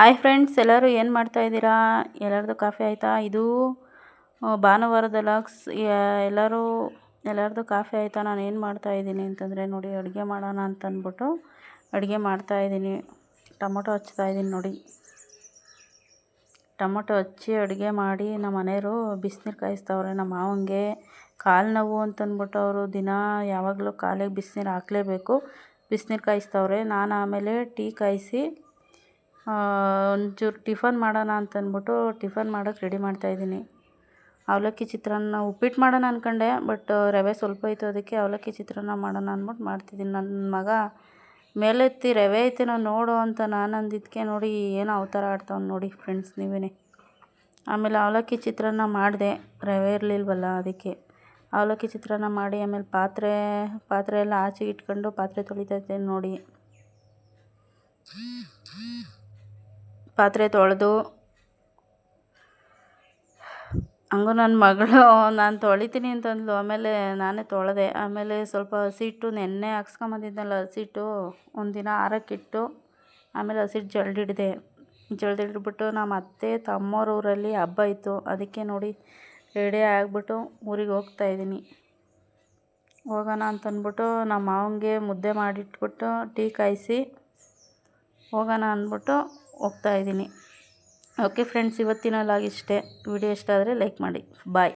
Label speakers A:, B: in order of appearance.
A: Hi friends ಎಲ್ಲರೂ ಏನು ಮಾಡ್ತಾ ಇದ್ದೀರಾ? ಎಲ್ಲರದು ಕಾಫಿ ಆಯಿತಾ? ಇದು ಭಾನುವಾರ ಲಾಗ್ಸ್ ಎಲ್ಲರೂ ಎಲ್ಲರದು ಕಾಫಿ ಆಯಿತಾ? ನಾನು ಏನು ಮಾಡ್ತಾ ಇದ್ದೀನಿ ಅಂತಂದರೆ ನೋಡಿ, ಅಡುಗೆ ಮಾಡೋಣ ಅಂತ ಅಂದ್ಬಿಟ್ಟು ಅಡುಗೆ ಮಾಡ್ತಾ ಇದ್ದೀನಿ. ಟೊಮೊಟೊ ಹಚ್ತಾ ಇದ್ದೀನಿ ನೋಡಿ. ಟೊಮೊಟೊ ಹಚ್ಚಿ ಅಡುಗೆ ಮಾಡಿ ನಮ್ಮ ಮನೆಯವರು ಬಿಸಿನೀರು ಕಾಯಿಸ್ತವ್ರೆ, ನಮ್ಮ ಮಾವಂಗೆ. ಕಾಲು ನೋವು ಅಂತಂದ್ಬಿಟ್ಟು ಅವರು ದಿನ ಯಾವಾಗಲೂ ಕಾಲಿಗೆ ಬಿಸಿನೀರು ಹಾಕ್ಲೇಬೇಕು. ಬಿಸಿನೀರು ಕಾಯಿಸ್ತವ್ರೆ. ನಾನು ಆಮೇಲೆ ಟೀ ಕಾಯಿಸಿ ಒಂಚೂರು ಟಿಫನ್ ಮಾಡೋಣ ಅಂತ ಅಂದ್ಬಿಟ್ಟು ಟಿಫನ್ ಮಾಡೋಕೆ ರೆಡಿ ಮಾಡ್ತಾಯಿದ್ದೀನಿ ಅವಲಕ್ಕಿ ಚಿತ್ರಾನ್ನ ಉಪ್ಪಿಟ್ಟು ಮಾಡೋಣ ಅಂದ್ಕೊಂಡೆ ಬಟ್ ರವೆ ಸ್ವಲ್ಪ ಇತ್ತು ಅದಕ್ಕೆ ಅವಲಕ್ಕಿ ಚಿತ್ರಾನ್ನ ಮಾಡೋಣ ಅಂದ್ಬಿಟ್ಟು ಮಾಡ್ತಿದ್ದೀನಿ. ನನ್ನ ಮಗ ಮೇಲೆತ್ತಿ ರವೆ ಐತೇನೋ ನೋಡು ಅಂತ ನಾನು ಅಂದಿದ್ದಕ್ಕೆ ನೋಡಿ ಏನೋ ಅವತಾರ ಆಡ್ತಾವ್ನೆ ನೋಡಿ ಫ್ರೆಂಡ್ಸ್ ನೀವೇ ಆಮೇಲೆ ಅವಲಕ್ಕಿ ಚಿತ್ರಾನ್ನ ಮಾಡಿದೆ, ರವೆ ಇರಲಿಲ್ವಲ್ಲ ಅದಕ್ಕೆ. ಅವಲಕ್ಕಿ ಚಿತ್ರಾನ್ನ ಮಾಡಿ ಆಮೇಲೆ ಪಾತ್ರೆ ಪಾತ್ರೆ ಎಲ್ಲ ಆಚೆಗೆ ಇಟ್ಕೊಂಡು ಪಾತ್ರೆ ತೊಳಿತಾ ನೋಡಿ. ಪಾತ್ರೆ ತೊಳೆದು ಹಂಗೂ ನನ್ನ ಮಗಳು, ನಾನು ತೊಳಿತೀನಿ ಅಂತಂದ್ಲು. ಆಮೇಲೆ ನಾನೇ ತೊಳೆದೆ. ಆಮೇಲೆ ಸ್ವಲ್ಪ ಹಸಿಟ್ಟು ನೆನ್ನೆ ಹಾಕ್ಸ್ಕೊಂಬಂದಿದ್ನಲ್ಲ ಹಸಿಟ್ಟು ಒಂದಿನ ಆರಕ್ಕಿಟ್ಟು, ಆಮೇಲೆ ಹಸಿಟ್ಟು ಜಲ್ಡಿಡಿದೆ ಜಲ್ದಿಟ್ಬಿಟ್ಟು ನಮ್ಮ ಅತ್ತೆ ತಮ್ಮವ್ರ ಊರಲ್ಲಿ ಹಬ್ಬ ಇತ್ತು. ಅದಕ್ಕೆ ನೋಡಿ ರೆಡಿ ಆಗಿಬಿಟ್ಟು ಊರಿಗೆ ಹೋಗ್ತಾಯಿದ್ದೀನಿ ಹೋಗೋಣ ಅಂತಂದ್ಬಿಟ್ಟು ನಮ್ಮ ಮಾವನಿಗೆ ಮುದ್ದೆ ಮಾಡಿಟ್ಬಿಟ್ಟು ಟೀ ಕಾಯಿಸಿ ಹೋಗೋಣ ಅಂದ್ಬಿಟ್ಟು ಹೋಗ್ತಾಯಿದ್ದೀನಿ ಓಕೆ ಫ್ರೆಂಡ್ಸ್ ಇವತ್ತಿನ ಲಾಗ್ ಇಷ್ಟೇ. ವಿಡಿಯೋ ಇಷ್ಟ ಆದರೆ ಲೈಕ್ ಮಾಡಿ. ಬಾಯ್